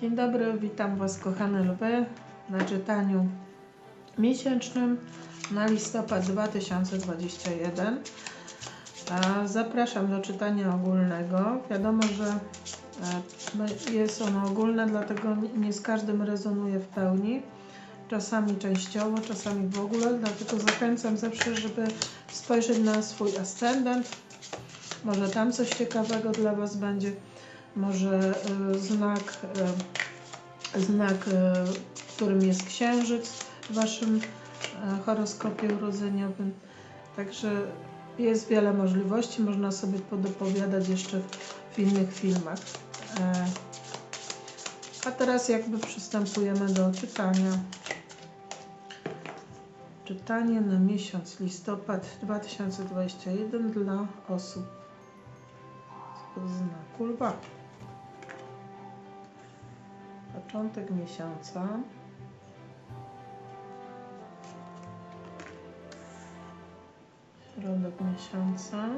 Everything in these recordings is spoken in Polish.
Dzień dobry, witam Was kochane lwy na czytaniu miesięcznym na listopad 2021. A Zapraszam do czytania ogólnego. Wiadomo, że e, my- jest ono ogólne, dlatego nie z każdym rezonuje w pełni. Czasami częściowo, czasami w ogóle, dlatego zachęcam zawsze, żeby spojrzeć na swój ascendent. Może tam coś ciekawego dla Was będzie może y, znak, y, znak, w którym jest księżyc w waszym horoskopie urodzeniowym. Także jest wiele możliwości, można sobie podopowiadać jeszcze w, innych filmach. E, A teraz jakby przystępujemy do czytania. Czytanie na miesiąc listopad 2021 dla osób z znaku lwa. Początek miesiąca. Środek miesiąca.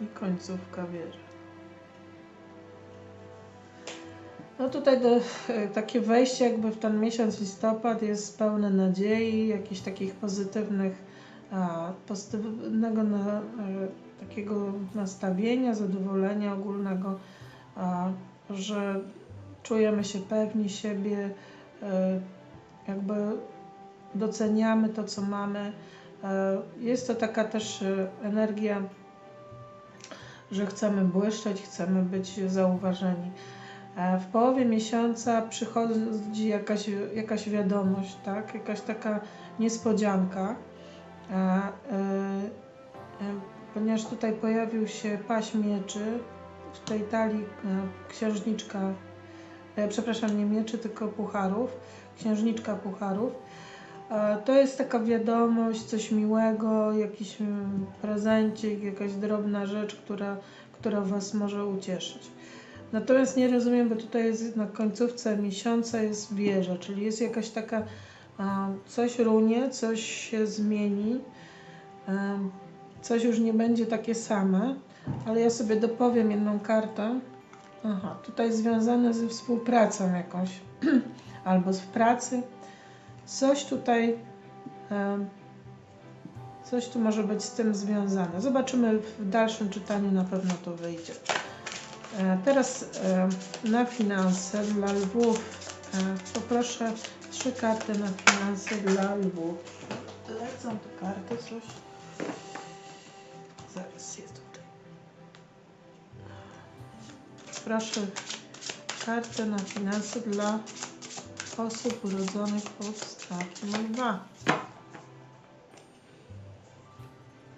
I końcówka wieży. No tutaj do, takie wejście jakby w ten miesiąc listopad jest pełne nadziei, jakichś takich pozytywnych, a, pozytywnego na, e, takiego nastawienia, zadowolenia ogólnego, że czujemy się pewni siebie, e, jakby doceniamy to, co mamy. E, Jest to taka też e, energia, że chcemy błyszczeć, chcemy być zauważeni. W połowie miesiąca przychodzi jakaś, jakaś wiadomość, tak? jakaś taka niespodzianka. Ponieważ tutaj pojawił się paź mieczy, w tej talii e, księżniczka, e, przepraszam, nie mieczy, tylko pucharów, księżniczka pucharów. E, To jest taka wiadomość, coś miłego, jakiś mm, prezencik, jakaś drobna rzecz, która, która Was może ucieszyć. Natomiast nie rozumiem, bo tutaj jest na końcówce miesiąca jest wieża, czyli jest jakaś taka, coś runie, coś się zmieni, coś już nie będzie takie same, ale ja sobie dopowiem jedną kartę. Aha, tutaj związane ze współpracą jakąś, albo z pracy. Coś tutaj, coś tu może być z tym związane. Zobaczymy w dalszym czytaniu, na pewno to wyjdzie. E, Teraz e, na finanse dla lwów e, poproszę trzy karty na finanse dla lwów. Lecą te karty, coś. Proszę kartę na finanse dla osób urodzonych pod znakiem lwa.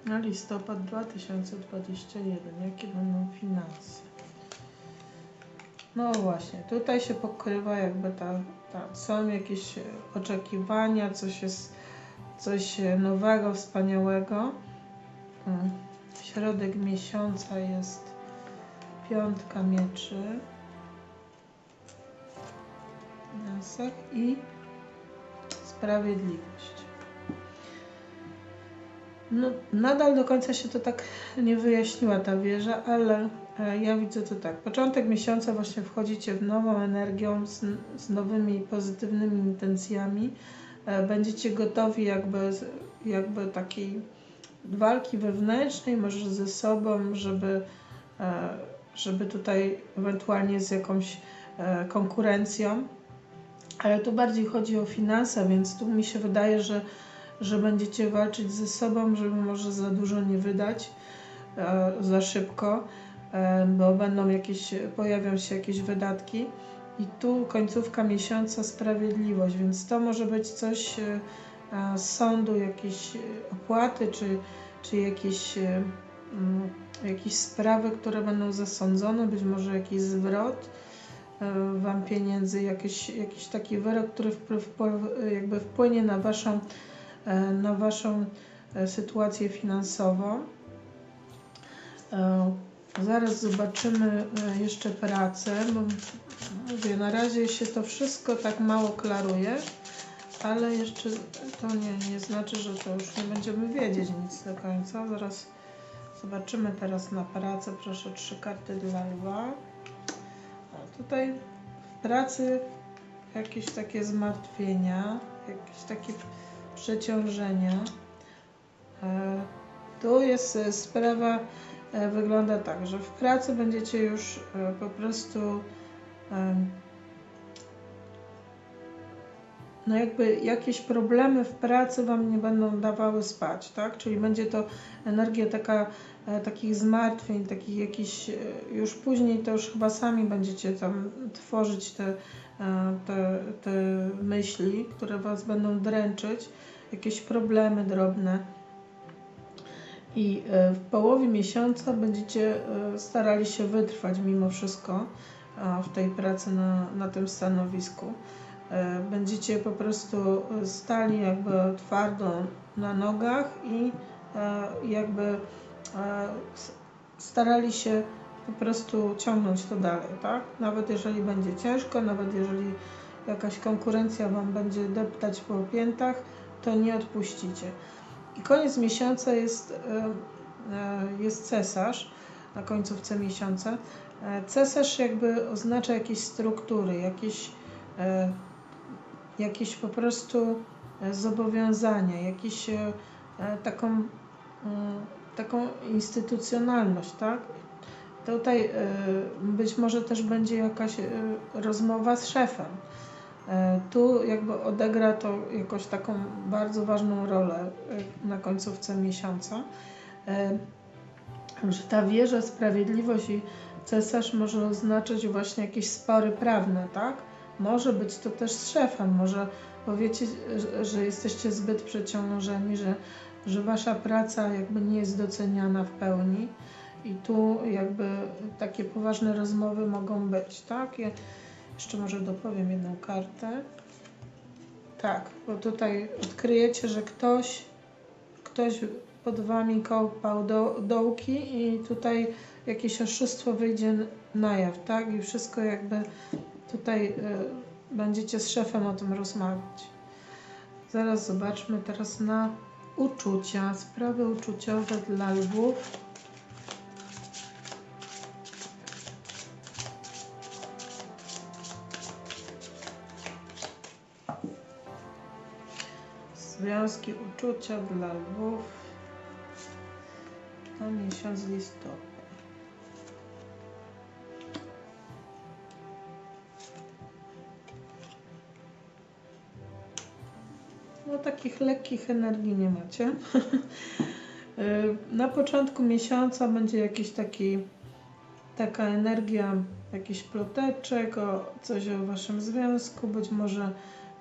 Na listopad 2021. Jakie będą finanse? No właśnie, tutaj się pokrywa jakby ta, ta są jakieś oczekiwania, coś jest coś e, nowego, wspaniałego. Mm. Środek miesiąca jest piątka mieczy. Finansach i sprawiedliwość. No, nadal do końca się to tak nie wyjaśniła ta wieża, ale e, ja widzę to tak. Początek miesiąca właśnie wchodzicie w nową energią, z, z nowymi pozytywnymi intencjami. E, Będziecie gotowi jakby, jakby takiej walki wewnętrznej, może ze sobą, żeby, e, żeby tutaj ewentualnie z jakąś e, konkurencją. Ale tu bardziej chodzi o finanse, więc tu mi się wydaje, że że będziecie walczyć ze sobą, żeby może za dużo nie wydać, e, za szybko, e, bo będą jakieś, pojawią się jakieś wydatki. I tu końcówka miesiąca sprawiedliwość, więc to może być coś z sądu, jakieś opłaty, czy, czy jakieś, jakieś sprawy, które będą zasądzone, być może jakiś zwrot e, Wam pieniędzy, jakiś, jakiś taki wyrok, który wpływ, jakby wpłynie na Waszą e, na Waszą e, sytuację finansową. Zaraz zobaczymy jeszcze pracę, bo mówię, na razie się to wszystko tak mało klaruje, ale jeszcze to nie, nie znaczy, że to już nie będziemy wiedzieć nic do końca. Zaraz Zobaczymy teraz na pracę. Proszę trzy karty dla lwa. A tutaj w pracy jakieś takie zmartwienia, jakieś takie przeciążenia. E, Tu jest e, sprawa, e, wygląda tak, że w pracy będziecie już po prostu no jakby jakieś problemy w pracy Wam nie będą dawały spać, tak? Czyli będzie to energia taka, e, takich zmartwień, takich jakichś, e, już później to już chyba sami będziecie tam tworzyć te, e, te, te myśli, które Was będą dręczyć, jakieś problemy drobne. I w połowie miesiąca będziecie starali się wytrwać mimo wszystko w tej pracy na, na tym stanowisku. E, Będziecie po prostu stali jakby twardo na nogach i e, jakby e, starali się po prostu ciągnąć to dalej, tak? Nawet jeżeli będzie ciężko, nawet jeżeli jakaś konkurencja Wam będzie deptać po piętach, to nie odpuścicie. I koniec miesiąca jest, jest cesarz, na końcówce miesiąca. Cesarz jakby oznacza jakieś struktury, jakieś, jakieś po prostu e, zobowiązania, jakieś e, e, taką, mm, taką instytucjonalność, tak? Tutaj być może też będzie jakaś rozmowa z szefem. Tu jakby odegra to jakoś taką bardzo ważną rolę na końcówce miesiąca. Że ta wieża, sprawiedliwość i cesarz może oznaczać właśnie jakieś spory prawne, tak? Może być to też z szefem, może powiecie, że, jesteście zbyt przeciążeni, że, że wasza praca jakby nie jest doceniana w pełni i tu jakby takie poważne rozmowy mogą być, tak? Ja jeszcze może dopowiem jedną kartę. Tak, bo tutaj odkryjecie, że ktoś, ktoś pod wami kopał do, dołki i tutaj jakieś oszustwo wyjdzie na jaw, tak? I wszystko jakby tutaj y, będziecie z szefem o tym rozmawiać. Zaraz zobaczmy teraz na uczucia, sprawy uczuciowe dla lwów. Związki uczucia dla lwów na miesiąc listopad. Takich lekkich energii nie macie. Y, Na początku miesiąca będzie jakiś taki taka energia, jakiś ploteczek, o coś o waszym związku, być może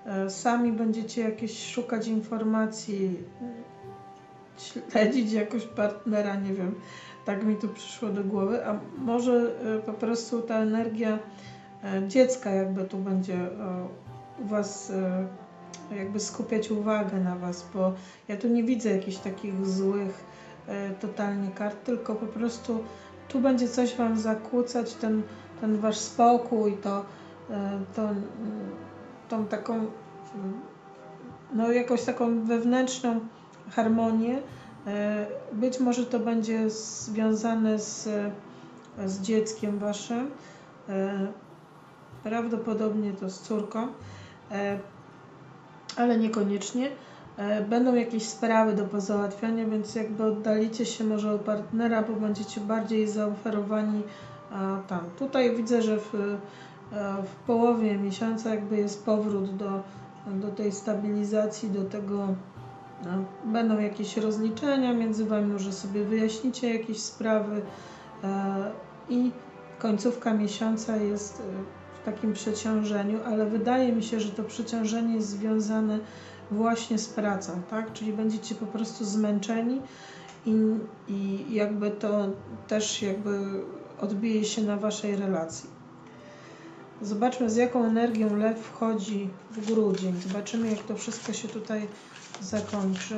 e, sami będziecie jakieś szukać informacji, y, śledzić jakoś partnera, nie wiem, tak mi tu przyszło do głowy, a może e, po prostu ta energia dziecka jakby tu będzie u was jakby skupiać uwagę na was, bo ja tu nie widzę jakichś takich złych e, totalnie kart, tylko po prostu tu będzie coś wam zakłócać, ten, ten wasz spokój, to, e, to mm, tą taką no jakąś taką wewnętrzną harmonię. E, Być może to będzie związane z, z dzieckiem waszym, prawdopodobnie to z córką, ale niekoniecznie. E, Będą jakieś sprawy do pozałatwiania, więc jakby oddalicie się może od partnera, bo będziecie bardziej zaoferowani tam. Tutaj widzę, że w, e, w połowie miesiąca jakby jest powrót do, do tej stabilizacji, do tego no, będą jakieś rozliczenia między Wami, może sobie wyjaśnicie jakieś sprawy e, i końcówka miesiąca jest takim przeciążeniu, ale wydaje mi się, że to przeciążenie jest związane właśnie z pracą, tak? Czyli będziecie po prostu zmęczeni i, i jakby to też jakby odbije się na Waszej relacji. Zobaczmy z jaką energią lew wchodzi w grudzień. Zobaczymy jak to wszystko się tutaj zakończy.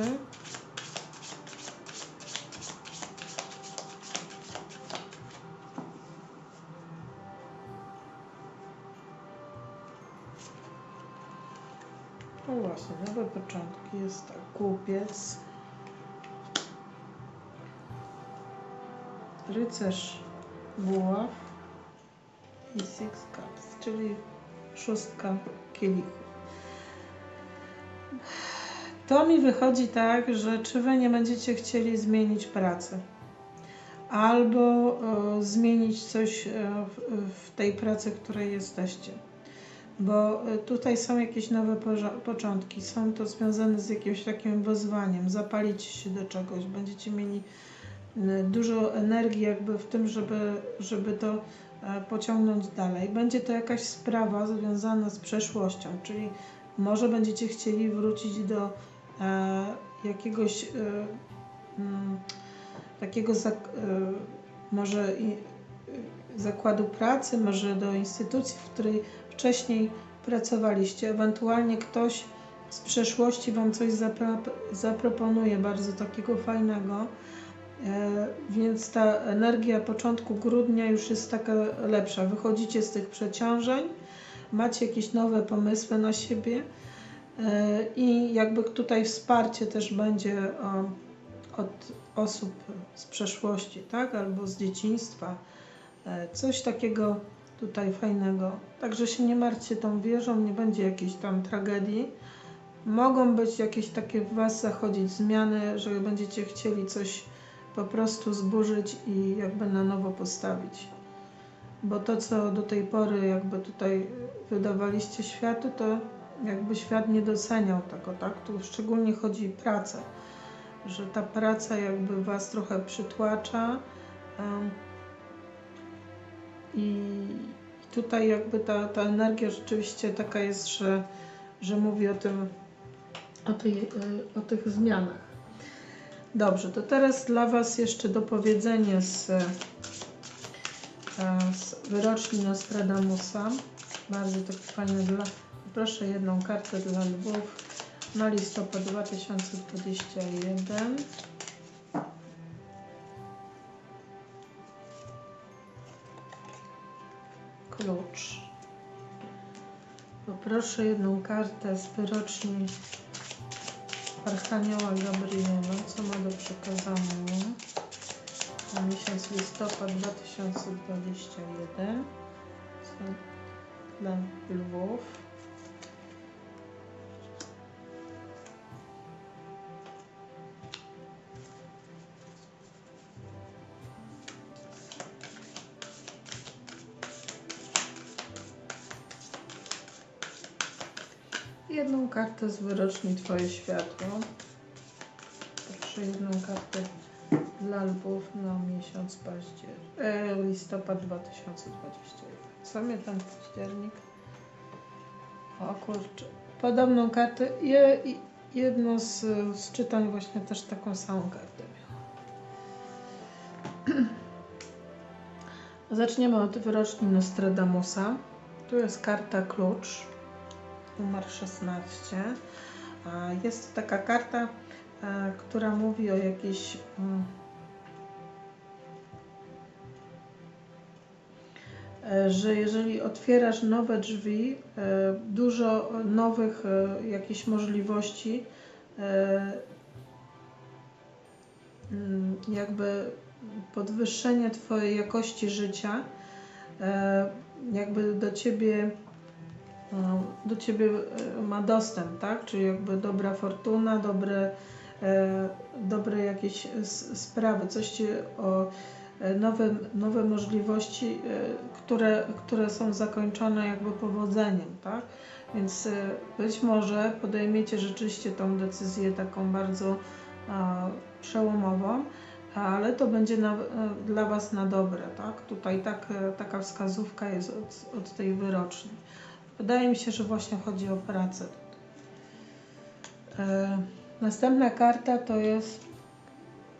No właśnie, nowe początki jest tak, kupiec. rycerz buław i six cups, czyli szóstka kielichów. To mi wychodzi tak, że czy wy nie będziecie chcieli zmienić pracy, albo e, zmienić coś e, w, w tej pracy, w której jesteście. Bo e, tutaj są jakieś nowe początki, są to związane z jakimś takim wyzwaniem, zapalicie się do czegoś, będziecie mieli e, dużo energii jakby w tym, żeby, żeby to e, pociągnąć dalej. Będzie to jakaś sprawa związana z przeszłością, czyli może będziecie chcieli wrócić do e, jakiegoś e, mm, takiego e, może i, zakładu pracy, może do instytucji, w której wcześniej pracowaliście. Ewentualnie ktoś z przeszłości Wam coś zaproponuje bardzo takiego fajnego. E, Więc ta energia początku grudnia już jest taka lepsza. Wychodzicie z tych przeciążeń, macie jakieś nowe pomysły na siebie e, i jakby tutaj wsparcie też będzie od osób z przeszłości, tak? Albo z dzieciństwa. E, Coś takiego tutaj fajnego. Także się nie martwcie tą wieżą, nie będzie jakiejś tam tragedii. Mogą być jakieś takie w Was zachodzić zmiany, że będziecie chcieli coś po prostu zburzyć i jakby na nowo postawić. Bo to, co do tej pory jakby tutaj wydawaliście światu, to jakby świat nie doceniał tego, tak? Tu szczególnie chodzi o pracę, że ta praca jakby Was trochę przytłacza em, i tutaj jakby ta, ta energia rzeczywiście taka jest, że, że mówi o tym, o, tej, o tych zmianach. Dobrze, to teraz dla Was jeszcze dopowiedzenie z, e, z wyroczni Nostradamusa. Bardzo taki fajny dla. Proszę jedną kartę dla Lwów na listopad 2021. Poproszę jedną kartę z wyroczni Archanioła Gabriela, co ma do przekazania na miesiąc listopad 2021 Co dla Lwów. Jedną kartę z wyroczni Twoje światło. Proszę jedną kartę dla lwów na miesiąc paździer... e, listopad 2021. Co mnie tam październik? O kurczę. Podobną kartę. Je, jedno z, z czytań właśnie też taką samą kartę miało. Zaczniemy od wyroczni Nostradamusa. Tu jest karta klucz numer 16. A Jest to taka karta, e, która mówi o jakiejś mm, e, że jeżeli otwierasz nowe drzwi, e, dużo nowych jakichś możliwości, mm, jakby podwyższenie Twojej jakości życia, jakby do Ciebie do ciebie e, ma dostęp, tak? Czyli jakby dobra fortuna, dobre, e, dobre jakieś sprawy, coś ci o e, nowe, nowe możliwości, które, które są zakończone jakby powodzeniem, tak? Więc być może podejmiecie rzeczywiście tą decyzję taką bardzo przełomową, ale to będzie na, dla Was na dobre, tak? Tutaj tak, taka wskazówka jest od, od tej wyroczni. Wydaje mi się, że właśnie chodzi o pracę. E, następna karta to jest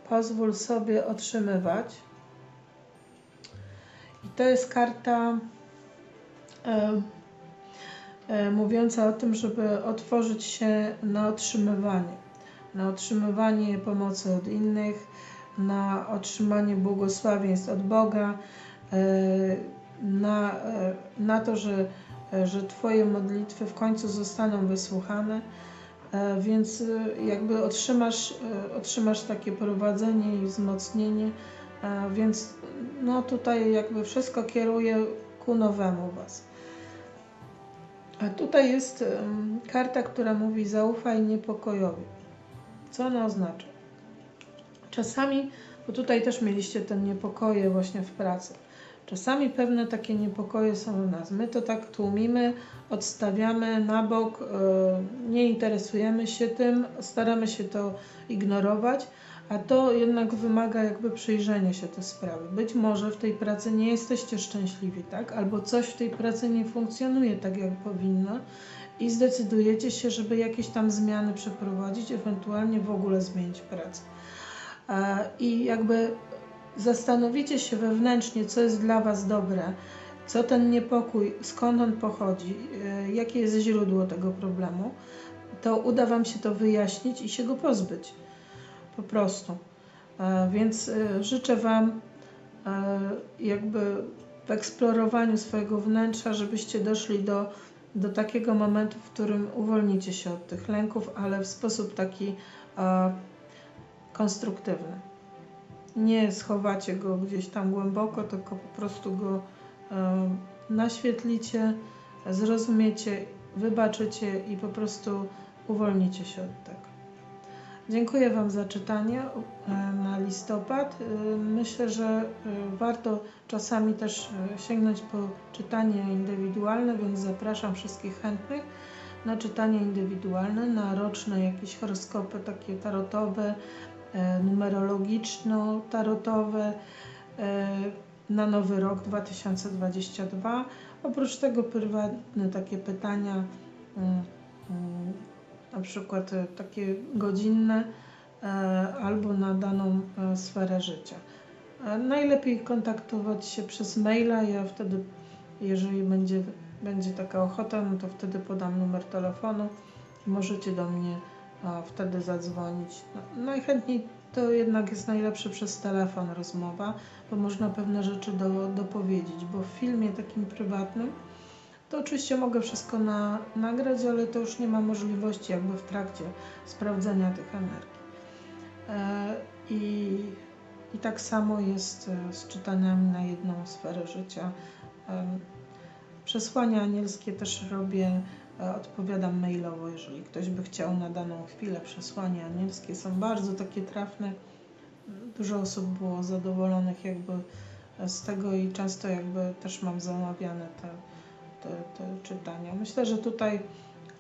pozwól sobie otrzymywać. I to jest karta e, e, mówiąca o tym, żeby otworzyć się na otrzymywanie. Na otrzymywanie pomocy od innych, na otrzymanie błogosławieństw od Boga, e, na, e, na to, że że Twoje modlitwy w końcu zostaną wysłuchane, e, więc e, jakby otrzymasz, e, otrzymasz takie prowadzenie i wzmocnienie E, Więc no tutaj jakby wszystko kieruje ku nowemu Was. A tutaj jest karta, która mówi zaufaj niepokojowi. Co ona oznacza? Czasami, bo tutaj też mieliście te niepokoje właśnie w pracy. Czasami pewne takie niepokoje są u nas. My to tak tłumimy, odstawiamy na bok, e, nie interesujemy się tym, staramy się to ignorować, a to jednak wymaga jakby przyjrzenia się tej sprawy. Być może w tej pracy nie jesteście szczęśliwi, tak? Albo coś w tej pracy nie funkcjonuje tak, jak powinno i zdecydujecie się, żeby jakieś tam zmiany przeprowadzić, ewentualnie w ogóle zmienić pracę. E, I jakby zastanowicie się wewnętrznie, co jest dla Was dobre, co ten niepokój, skąd on pochodzi, e, jakie jest źródło tego problemu, to uda Wam się to wyjaśnić i się go pozbyć. Po prostu. E, Więc e, życzę Wam jakby w eksplorowaniu swojego wnętrza, żebyście doszli do, do takiego momentu, w którym uwolnicie się od tych lęków, ale w sposób taki konstruktywny. Nie schowacie go gdzieś tam głęboko, tylko po prostu go e, naświetlicie, zrozumiecie, wybaczycie i po prostu uwolnicie się od tego. Dziękuję Wam za czytanie e, na listopad. E, Myślę, że warto czasami też sięgnąć po czytanie indywidualne, więc zapraszam wszystkich chętnych na czytanie indywidualne, na roczne jakieś horoskopy takie tarotowe, numerologiczno-tarotowe e, na nowy rok 2022. Oprócz tego prywatne takie pytania, mm, na przykład e, takie godzinne e, albo na daną e, sferę życia. E, Najlepiej kontaktować się przez maila. Ja wtedy, jeżeli będzie, będzie taka ochota, no to wtedy podam numer telefonu i możecie do mnie a, wtedy zadzwonić. No, najchętniej to jednak jest najlepsze przez telefon rozmowa, bo można pewne rzeczy do, dopowiedzieć, bo w filmie takim prywatnym to oczywiście mogę wszystko na, nagrać, ale to już nie ma możliwości jakby w trakcie sprawdzenia tych energii. E, I, I tak samo jest e, z czytaniami na jedną sferę życia. Em, Przesłania anielskie też robię, e, odpowiadam mailowo, jeżeli ktoś by chciał na daną chwilę. Przesłania anielskie są bardzo takie trafne. Dużo osób było zadowolonych jakby z tego i często jakby też mam zamawiane te, te, te czytania. Myślę, że tutaj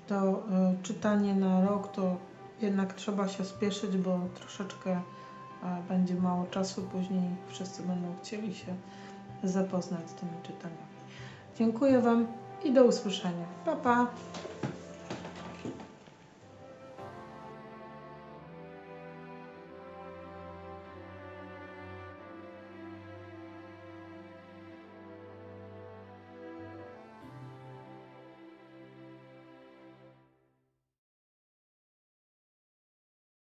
to y, czytanie na rok to jednak trzeba się spieszyć, bo troszeczkę y, będzie mało czasu, później wszyscy będą chcieli się zapoznać z tymi czytaniami. Dziękuję Wam i do usłyszenia. Pa, pa!